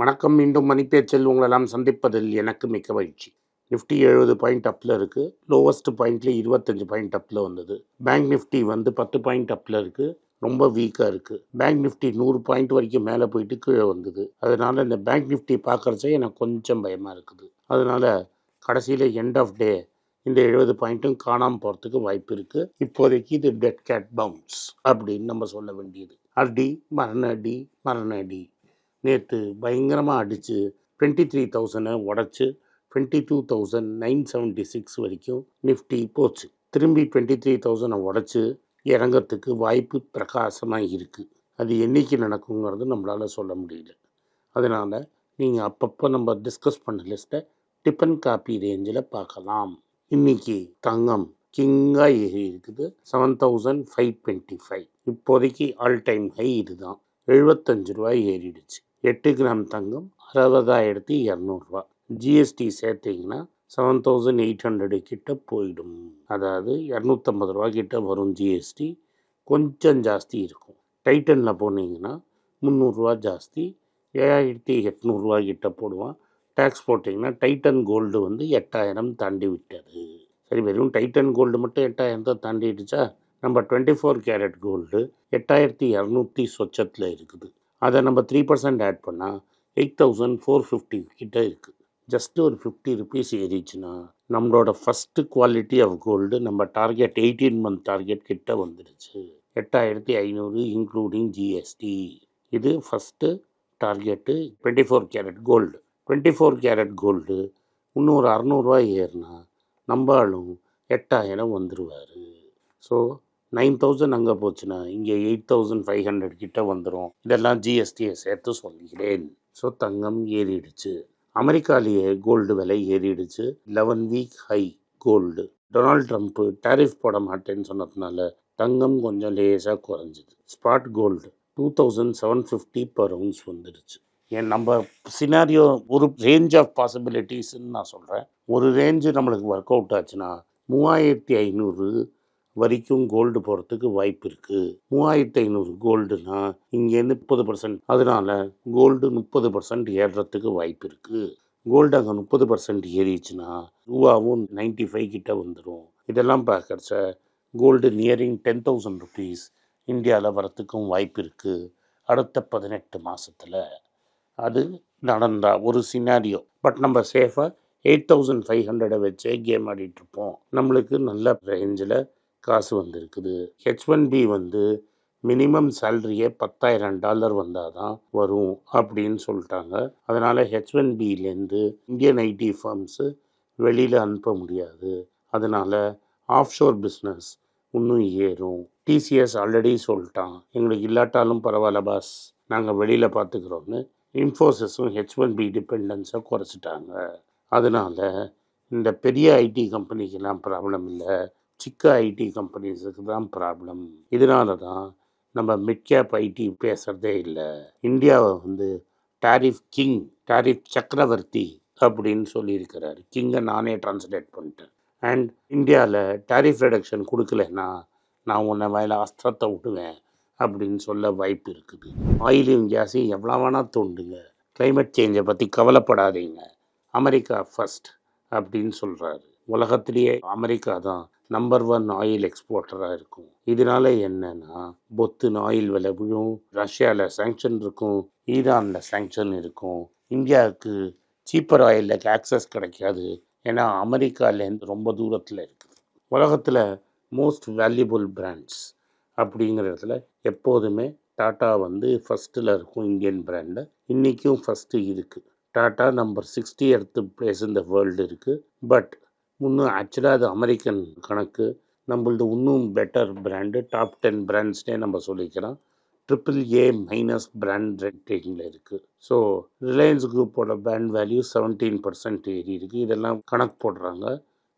வணக்கம் மீண்டும் மணிப்பேச்சில் உங்களெல்லாம் சந்திப்பதில் எனக்கு மிக்க மகிழ்ச்சி. நிஃப்டி எழுபது பாயிண்ட் அப்பில் இருக்குது லோவஸ்ட் பாயிண்ட்ல இருபத்தஞ்சு பாயிண்ட் அப்பில் வந்தது. பேங்க் நிஃப்டி வந்து பத்து பாயிண்ட் அப்பில் இருக்குது ரொம்ப வீக்காக இருக்குது பேங்க் நிஃப்டி நூறு பாயிண்ட் வரைக்கும் மேலே போயிட்டு கீழே வந்தது. அதனால் இந்த பேங்க் நிஃப்டி பார்க்குறச்சே எனக்கு கொஞ்சம் பயமாக இருக்குது. அதனால் கடைசியில் எண்ட் ஆஃப் டே இந்த எழுபது பாயிண்ட்டும் காணாமல் போகிறதுக்கு வாய்ப்பு இருக்குது இப்போதைக்கு இது டெட் கேட் பவுன்ஸ் அப்படின்னு நம்ம சொல்ல வேண்டியது. அடி மரண அடி மரண அடி. நேற்று பயங்கரமாக அடித்து டுவெண்ட்டி த்ரீ தௌசண்டை உடச்சி twenty two thousand nine seventy six வரைக்கும் நிஃப்டி போச்சு. திரும்பி டுவெண்ட்டி த்ரீ தௌசண்டை உடச்சி இறங்கிறதுக்கு வாய்ப்பு பிரகாசமாக இருக்குது அது என்னைக்கு நடக்குங்கிறது நம்மளால் சொல்ல முடியல. அதனால் நீங்கள் அப்பப்போ நம்ம டிஸ்கஸ் பண்ண லிஸ்ட்டை டிபன் காப்பி ரேஞ்சில் பார்க்கலாம். இன்னைக்கு தங்கம் கிங்காக ஏறி இருக்குது. Seven thousand five twenty five இப்போதைக்கு ஆல் டைம் ஹை இதுதான். எழுபத்தஞ்சு ரூபாய் ஏறிடுச்சு. எட்டு கிராம் தங்கம் அறுபதாயிரத்தி இரநூறுவா. ஜிஎஸ்டி சேர்த்தீங்கன்னா செவன் தௌசண்ட் எயிட் ஹண்ட்ரடு கிட்ட போயிடும். அதாவது இரநூத்தம்பது ரூபா கிட்ட வரும் ஜிஎஸ்டி கொஞ்சம் ஜாஸ்தி இருக்கும். டைட்டனில் போனீங்கன்னா முந்நூறுரூவா ஜாஸ்தி. ஏழாயிரத்தி எட்நூறுரூவா கிட்ட போடுவான். டேக்ஸ் போட்டிங்கன்னா டைட்டன் கோல்டு வந்து எட்டாயிரம் தாண்டி விட்டது. சரி வெறும் டைட்டன் கோல்டு மட்டும் எட்டாயிரம் தான் தாண்டிடுச்சா? நம்ம டுவெண்ட்டி ஃபோர் கேரட் கோல்டு எட்டாயிரத்தி இரநூத்தி சொச்சத்தில் இருக்குது. அதை நம்ம த்ரீ பர்சன்ட் ஆட் பண்ணால் எயிட் தௌசண்ட் ஃபோர் ஃபிஃப்டி கிட்ட இருக்குது ஜஸ்ட் ஒரு ஃபிஃப்டி ருபீஸ் ஏறிச்சுன்னா நம்மளோட ஃபஸ்ட்டு குவாலிட்டி ஆஃப் கோல்டு நம்ம டார்கெட் எயிட்டீன் மந்த் டார்கெட் கிட்ட வந்துடுச்சு. எட்டாயிரத்தி ஐநூறு இன்க்ளூடிங் ஜிஎஸ்டி இது first target twenty four carat gold twenty four carat gold இன்னொரு அறநூறுவா ஏறினா நம்மளும் எட்டாயிரம் வந்துடுவார் ஸோ நைன் தௌசண்ட் அங்கே போச்சுன்னா இங்கே எயிட் தௌசண்ட் ஃபைவ் ஹண்ட்ரட் கிட்ட வந்துடும் இதெல்லாம் ஜிஎஸ்டியை சேர்த்து சொல்கிறேன். ஸோ தங்கம் ஏறிடுச்சு. அமெரிக்காலேயே கோல்டு விலை ஏறிடுச்சு. Eleven week high gold Donald Trump tariff போட மாட்டேன்னு சொன்னதுனால தங்கம் கொஞ்சம் லேசாக குறைஞ்சிது. Spot gold two thousand seven fifty per ounce வந்துடுச்சு. ஏன் நம்ம சினாரியோ ஒரு ரேஞ்ச் ஆஃப் பாசிபிலிட்டிஸ்ன்னு நான் சொல்கிறேன் ஒரு ரேஞ்சு நம்மளுக்கு ஒர்க் அவுட் ஆச்சுன்னா மூவாயிரத்தி ஐநூறு வரைக்கும் கோல்டு போகிறதுக்கு வாய்ப்பு இருக்குது மூவாயிரத்து ஐநூறு கோல்டுனா இங்கேருந்து முப்பது பர்சன்ட் அதனால கோல்டு முப்பது பர்சன்ட் ஏறுறதுக்கு வாய்ப்பு இருக்குது கோல்டு அங்கே முப்பது பர்சன்ட் ஏறிச்சுன்னா ரூபாவும் நைன்டி ஃபைவ் கிட்ட வந்துடும் இதெல்லாம் பார்க்கறச்ச gold nearing ten thousand rupees இந்தியாவில் வரத்துக்கும் வாய்ப்பு இருக்குது அடுத்த பதினெட்டு மாதத்தில் அது நடந்தால் ஒரு சினாரியோ பட் நம்ம சேஃபாக எயிட் தௌசண்ட் ஃபைவ் ஹண்ட்ரடை வச்சே கேம் ஆடிட்டுருப்போம் நம்மளுக்கு நல்ல ரேஞ்சில் காசு வந்திருக்குது. ஹெச் ஒன் பி வந்து மினிமம் சேலரியே பத்தாயிரம் டாலர் வந்தால் தான் வரும் அப்படின்னு சொல்லிட்டாங்க. அதனால் ஹெச் ஒன் பிலேருந்து இந்தியன் ஐடி ஃபார்ம்ஸு வெளியில் அனுப்ப முடியாது. அதனால் ஆஃப் ஷோர் பிஸ்னஸ் இன்னும் ஏறும். டிசிஎஸ் ஆல்ரெடி சொல்லிட்டான். எங்களுக்கு இல்லாட்டாலும் பரவாயில்ல பாஸ் நாங்கள் வெளியில் பார்த்துக்குறோன்னு இன்ஃபோசிஸும் ஹெச் ஒன் பி டிபெண்டன்ஸை குறைச்சிட்டாங்க. அதனால் இந்த பெரிய ஐடி கம்பெனிக்கெல்லாம் ப்ராப்ளம் இல்லை. சிக்க ஐடி கம்பெனிஸுக்கு தான் ப்ராப்ளம் இதனால தான் நம்ம மிட் கேப் ஐடி பேசுகிறதே இல்லை. இந்தியாவை வந்து டாரிஃப் கிங் டாரிஃப் சக்கரவர்த்தி அப்படின்னு சொல்லியிருக்கிறாரு. கிங்கை நானே டிரான்ஸ்லேட் பண்ணிட்டேன். அண்ட் இந்தியாவில் டாரிஃப் ரிடக்ஷன் கொடுக்கலன்னா நான் உன்னை மேலே அஸ்திரத்தை விட்டுவேன் அப்படின்னு சொல்ல வாய்ப்பு இருக்குது. ஆயிலையும் கேஸையும் எவ்வளோ வேணால் தோண்டுங்க. கிளைமேட் சேஞ்சை பற்றி கவலைப்படாதீங்க. அமெரிக்கா ஃபர்ஸ்ட் அப்படின்னு சொல்கிறாரு உலகத்திலேயே அமெரிக்கா தான் நம்பர் ஒன் ஆயில் எக்ஸ்போர்ட்டராக இருக்கும். இதனால என்னன்னா பொத்துன்னு ஆயில் விலை விழும் ரஷ்யாவில் சேங்ஷன் இருக்கும் ஈரானில் சேங்ஷன் இருக்கும். இந்தியாவுக்கு சீப்பர் ஆயிலுக்கு ஆக்சஸ் கிடைக்காது. ஏன்னா அமெரிக்காலேருந்து ரொம்ப தூரத்தில் இருக்குது உலகத்தில் மோஸ்ட் வேல்யூபிள் பிராண்ட்ஸ் அப்படிங்கிற இடத்துல எப்போதுமே டாட்டா வந்து ஃபஸ்ட்டில் இருக்கும் இந்தியன் பிராண்டு இன்றைக்கும் ஃபஸ்ட்டு இருக்குது டாட்டா நம்பர் சிக்ஸ்டி எடுத்து பிளேஸ் இந்த வேர்ல்டு இருக்குது பட் இன்னும் ஆக்சுவலாக அது அமெரிக்கன் கணக்கு. நம்மளது இன்னும் பெட்டர் பிராண்டு டாப் டென் பிராண்ட்ஸ்னே நம்ம சொல்லிக்கலாம் ட்ரிபிள் ஏ மைனஸ் பிராண்ட் ரேட்டிங்கில் இருக்குது ஸோ ரிலையன்ஸ் குரூப்போட பிராண்ட் வேல்யூ செவன்டீன் பர்சன்ட் ஏறி இருக்குது இதெல்லாம் கணக்கு போடுறாங்க.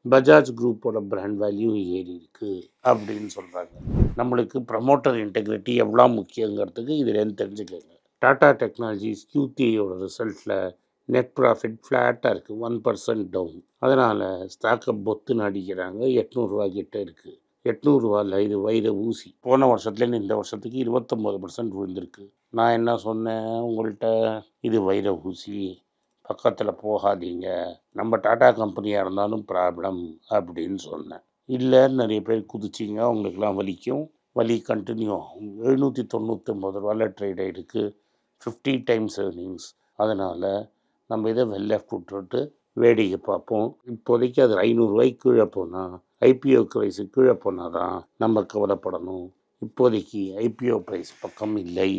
பஜாஜ் குரூப்போட பிராண்ட் வேல்யூ ஏறி இருக்குது அப்படின்னு சொல்கிறாங்க நம்மளுக்கு ப்ரமோட்டர் இன்டெகிரிட்டி எவ்வளோ முக்கியங்கிறதுக்கு இதுலேருந்து தெரிஞ்சுக்கோங்க. டாடா டெக்னாலஜிஸ் கியூடிஐயோட ரிசல்ட்டில் நெட் ப்ராஃபிட் ஃப்ளாட்டாக இருக்குது ஒன் பர்சன்ட் டவுன் அதனால் ஸ்டாக்கை பொத்துன்னு அடிக்கிறாங்க. எட்நூறுரூவா கிட்ட இருக்குது எட்நூறுரூவாவில் இது வயிறு ஊசி. போன வருஷத்துலேருந்து இந்த வருஷத்துக்கு இருபத்தொம்போது பர்சன்ட் விழுந்திருக்கு. நான் என்ன சொன்னேன்? உங்கள்கிட்ட இது வைர ஊசி. பக்கத்தில் போகாதீங்க. நம்ம டாடா கம்பெனியாக இருந்தாலும் ப்ராப்ளம் அப்படின்னு சொன்னேன். இல்லை நிறைய பேர் குதிச்சிங்க. அவங்களுக்குலாம் வலிக்கும். வலி கண்டினியூ ஆகும். எழுநூற்றி தொண்ணூற்றொம்பது ரூபாயில் ட்ரேட் ஆகிருக்கு ஃபிஃப்டி டைம்ஸ் ஏர்னிங்ஸ் அதனால் நம்ம இதை வெளில விட்டுட்டு வேடிக்கை பார்ப்போம். இப்போதைக்கு அது ஐநூறுரூவாய்க்கு கீழே போனால் ஐபிஓ ப்ரைஸு கீழே போனால் தான் நம்ம கவலைப்படணும். இப்போதைக்கு ஐபிஓ ப்ரைஸ் பக்கம் இல்லை.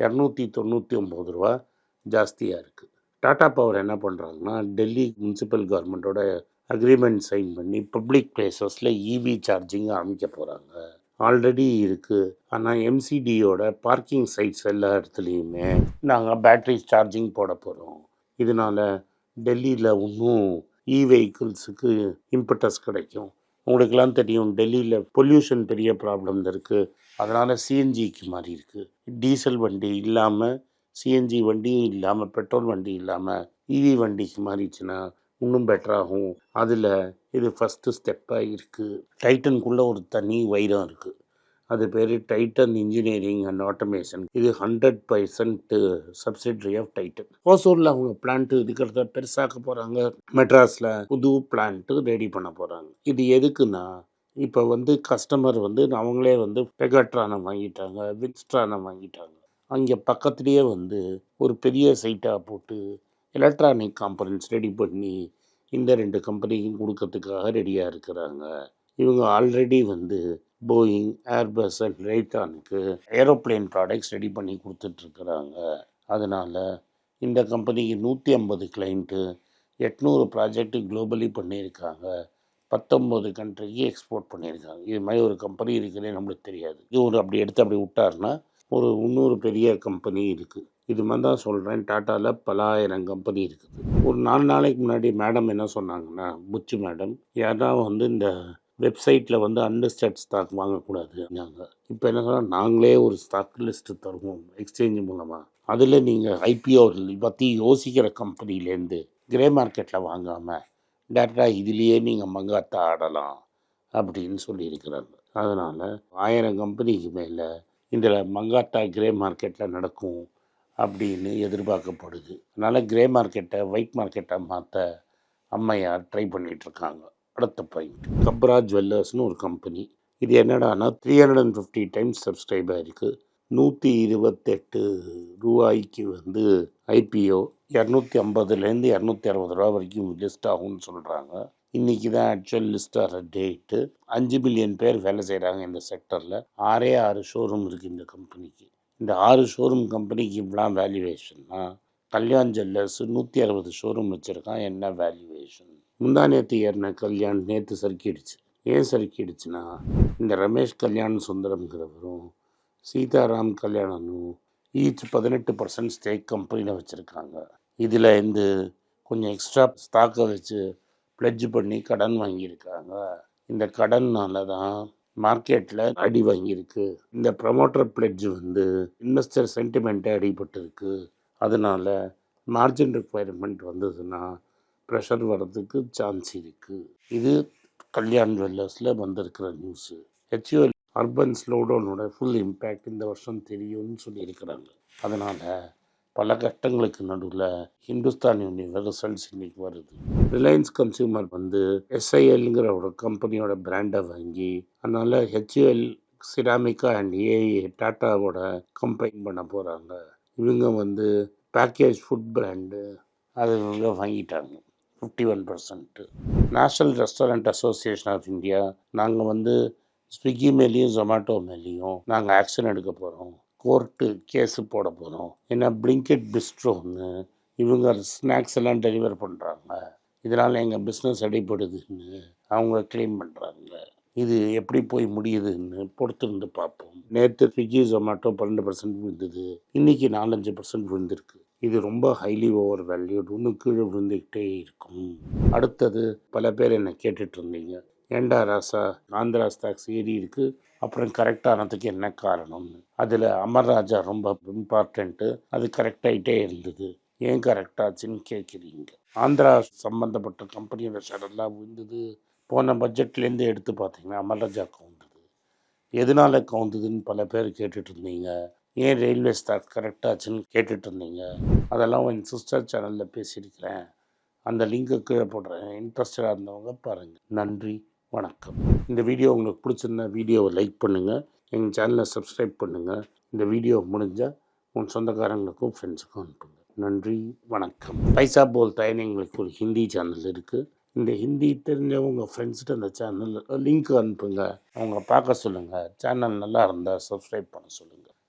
இரநூத்தி தொண்ணூற்றி ஒம்பது ரூபா ஜாஸ்தியாக இருக்குது டாடா பவர் என்ன பண்ணுறாங்கன்னா டெல்லி முனிசிபல் கவர்மெண்ட்டோட அக்ரிமெண்ட் சைன் பண்ணி பப்ளிக் பிளேசஸில் இவி சார்ஜிங் ஆரம்பிக்க போகிறாங்க ஆல்ரெடி இருக்குது ஆனால் எம்சிடியோட பார்க்கிங் சைட்ஸ் எல்லா இடத்துலையுமே நாங்கள் பேட்ரி சார்ஜிங் போட போகிறோம் இதனால் டெல்லியில் இன்னும் இ வெஹிக்கிள்ஸுக்கு இம்பட்டஸ் கிடைக்கும். உங்களுக்கெல்லாம் தெரியும் டெல்லியில் பொல்யூஷன் பெரிய ப்ராப்ளம் இருக்குது அதனால் சிஎன்ஜிக்கு மாறி இருக்குது டீசல் வண்டி இல்லாமல் சிஎன்ஜி வண்டியும் இல்லாமல் பெட்ரோல் வண்டி இல்லாமல் இவி வண்டிக்கு மாறிச்சுன்னா இன்னும் பெட்டராகும் அதில் இது ஃபஸ்ட்டு ஸ்டெப்பாக இருக்குது டைட்டனுக்குள்ளே ஒரு தனி வைரம் இருக்குது அது பேர் டைட்டன் இன்ஜினியரிங் அண்ட் ஆட்டோமேஷன் இது hundred percent subsidiary of Titan ஓசூரில் அவங்க பிளான்ட்டு இருக்கிறத பெருசாக்க போகிறாங்க மெட்ராஸில் புது பிளான்ட்டு ரெடி பண்ண போகிறாங்க இது எதுக்குன்னா இப்போ வந்து கஸ்டமர் வந்து அவங்களே வந்து பெகட்ரானை வாங்கிட்டாங்க விக்ஸ்ட்ரானை வாங்கிட்டாங்க. அங்கே பக்கத்துலேயே வந்து ஒரு பெரிய சைட்டாக போட்டு எலக்ட்ரானிக் காம்பனன்ஸ் ரெடி பண்ணி இந்த ரெண்டு கம்பெனிக்கும் கொடுக்கறதுக்காக ரெடியாக இருக்கிறாங்க. இவங்க ஆல்ரெடி வந்து போயிங் ஏர்பஸ் அண்ட் ரைட்டானுக்கு ஏரோப்ளேன் ப்ராடக்ட்ஸ் ரெடி பண்ணி கொடுத்துட்ருக்குறாங்க. அதனால் இந்த கம்பெனிக்கு நூற்றி ஐம்பது கிளைண்ட்டு எட்நூறு ப்ராஜெக்ட் குளோபலி பண்ணியிருக்காங்க. பத்தொம்போது கண்ட்ரிக்கு எக்ஸ்போர்ட் பண்ணியிருக்காங்க. இது மாதிரி ஒரு கம்பெனி இருக்குன்னே நம்மளுக்கு தெரியாது. இது ஒரு அப்படி எடுத்து அப்படி விட்டாருன்னா ஒரு இன்னொரு பெரிய கம்பெனி இருக்குது இது மாதிரி தான் சொல்கிறேன் டாட்டாவில் பலாயிரம் கம்பெனி இருக்குது. ஒரு நாலு நாளைக்கு முன்னாடி மேடம் என்ன சொன்னாங்கன்னா புச்சு மேடம் யாரா வந்து இந்த வெப்சைட்டில் வந்து அன்லிஸ்டட் ஸ்டாக் வாங்கக்கூடாது. நாங்கள் இப்போ என்ன சொன்னால் நாங்களே ஒரு ஸ்டாக் லிஸ்ட்டு தருவோம் எக்ஸ்சேஞ்ச் மூலமாக அதில் நீங்கள் ஐபிஓ பற்றி யோசிக்கிற கம்பெனிலேருந்து கிரே மார்க்கெட்டில் வாங்காமல் டேரெக்டாக இதுலேயே நீங்கள் மங்காத்தா ஆடலாம் அப்படின்னு சொல்லியிருக்கிறாங்க. அதனால் ஆயிரம் கம்பெனிக்கு மேலே இந்த மங்காத்தா கிரே மார்க்கெட்டில் நடக்கும் அப்படின்னு எதிர்பார்க்கப்படுது. அதனால் கிரே மார்க்கெட்டை ஒயிட் மார்க்கெட்டை மாற்ற அம்மையார் ட்ரை பண்ணிகிட்ருக்காங்க அடுத்த பாயிண்ட் கப்ரா ஜுவல்லர்ஸ்னு ஒரு கம்பெனி இது என்னடானா three hundred and fifty times subscribe ஆகிருக்கு நூற்றி இருபத்தெட்டு ரூபாய்க்கு வந்து ஐபிஓ இரநூத்தி ஐம்பதுலேருந்து இரநூத்தி அறுபது ரூபா வரைக்கும் லிஸ்ட் ஆகும்னு சொல்கிறாங்க இன்றைக்கி தான் ஆக்சுவல் லிஸ்ட் ஆகிற டேட்டு அஞ்சு மில்லியன் பேர் வேலை செய்கிறாங்க இந்த செக்டரில் ஆறே ஆறு ஷோரூம் இருக்குது இந்த கம்பெனிக்கு இந்த ஆறு ஷோரூம் கம்பெனிக்கு இவ்வளோ வேல்யூவேஷன்னா கல்யாண் ஜுவல்லர்ஸ் நூற்றி அறுபது ஷோரூம் வச்சுருக்கான். என்ன வேல்யூவேஷன் முந்தா நேற்று ஏறின கல்யாண் நேற்று சறுக்கிடுச்சு. ஏன் சறுக்கிடுச்சுன்னா இந்த ரமேஷ் கல்யாண் சுந்தரம்ங்கிறவரும் சீதாராம் கல்யாணனும் ஈச் பதினெட்டு பர்சன்ட் ஸ்டேக் கம்பெனியில் வச்சுருக்காங்க. இதில் இந்த கொஞ்சம் எக்ஸ்ட்ரா ஸ்டாக்கை வச்சு ப்ளெட்ஜ் பண்ணி கடன் வாங்கியிருக்காங்க. இந்த கடன்னால தான் மார்க்கெட்டில் அடி வாங்கியிருக்கு. இந்த ப்ரமோட்டர் பிளட்ஜ் வந்து இன்வெஸ்டர் சென்டிமெண்ட்டே அடிபட்டிருக்கு. அதனால் மார்ஜின் ரிக்குவயர்மெண்ட் வந்ததுன்னா ப்ரெஷர் வர்றதுக்கு சான்ஸ் இருக்குது இது கல்யாண் வெல்லர்ஸில் வந்திருக்கிற நியூஸு ஹெச்யூஎல் அர்பன் ஸ்லோடவுனோட ஃபுல் இம்பேக்ட் இந்த வருஷம் தெரியும்னு சொல்லியிருக்கிறாங்க. அதனால் பல கட்டங்களுக்கு நடுவில் ஹிந்துஸ்தான் யூனிவர் ரிசல்ட்ஸ் இன்னைக்கு வருது. ரிலையன்ஸ் கன்சியூமர் வந்து எஸ்ஐஎல்ங்கிற ஒரு கம்பெனியோட பிராண்டை வாங்கி அதனால் ஹெச்யூஎல் சிராமிக்கா அண்ட் ஏஐ டாட்டாவோட கம்பைன் பண்ண போகிறாங்க இவங்க வந்து பேக்கேஜ் ஃபுட் பிராண்டு அது இவங்க வாங்கிட்டாங்க. Fifty one percent national restaurant association of India நாங்கள் வந்து ஸ்விக்கி மேலேயும் ஜொமேட்டோ மேலேயும் நாங்கள் ஆக்ஷன் எடுக்க போகிறோம் கோர்ட்டு கேஸு போட போகிறோம் ஏன்னா பிளிங்கெட் பிஸ்ட்ரோன்னு இவங்க ஸ்நாக்ஸ் எல்லாம் டெலிவர் பண்ணுறாங்க இதனால் எங்கள் பிஸ்னஸ் அடிபடுதுன்னு அவங்க க்ளைம் பண்ணுறாங்க இது எப்படி போய் முடியுதுன்னு பொறுத்திருந்து பார்ப்போம். நேற்று ஸ்விக்கி ஜொமேட்டோ பன்னெண்டு பர்சன்ட் விழுந்தது. இன்றைக்கி நாலஞ்சு பர்சன்ட் விழுந்திருக்கு. இது ரொம்ப ஹைலி ஓவர் வேல்யூட் இன்னும் கீழே விழுந்துக்கிட்டே இருக்கும். அடுத்தது பல பேர் என்னை கேட்டுட்டு இருந்தீங்க. ஏண்டா ராசா ஆந்திரா ஸ்டாக்ஸ் ஏறி இருக்கு அப்புறம் கரெக்டானதுக்கு என்ன காரணம்னு அதில் அமர்ராஜா ரொம்ப இம்பார்ட்டண்ட்டு அது கரெக்டாகிட்டே இருந்தது. ஏன் கரெக்டாச்சுன்னு கேட்குறீங்க ஆந்திரா சம்மந்தப்பட்ட கம்பெனியோட ஷேரெல்லாம் விழுந்தது. போன பட்ஜெட்லேருந்து எடுத்து பார்த்தீங்கன்னா அமர்ராஜா கவுந்தது எதனால் கவுந்ததுன்னு பல பேர் கேட்டுட்ருந்தீங்க ஏன் ரயில்வே ஸ்டாக் கரெக்டாச்சுன்னு கேட்டுட்டு இருந்தீங்க அதெல்லாம் என் சிஸ்டர் சேனலில் பேசியிருக்கிறேன். அந்த லிங்க்கு கீழே போடுறேன். இன்ட்ரெஸ்டடாக இருந்தவங்க பாருங்கள் நன்றி வணக்கம். இந்த வீடியோ உங்களுக்கு பிடிச்சிருந்தா வீடியோவை லைக் பண்ணுங்கள் எங்கள் சேனலை சப்ஸ்கிரைப் பண்ணுங்கள் இந்த வீடியோ முடிஞ்சால் உன் சொந்தக்காரங்களுக்கும் ஃப்ரெண்ட்ஸுக்கும் அனுப்புங்க. நன்றி வணக்கம். பைசா போல்தாயின்னு எங்களுக்கு ஒரு ஹிந்தி சேனல் இருக்குது இந்த ஹிந்தி தெரிஞ்சவங்க ஃப்ரெண்ட்ஸ்கிட்ட அந்த சேனல் லிங்க் அனுப்புங்க. அவங்க பார்க்க சொல்லுங்கள் சேனல் நல்லா இருந்தால் சப்ஸ்கிரைப் பண்ண சொல்லுங்கள்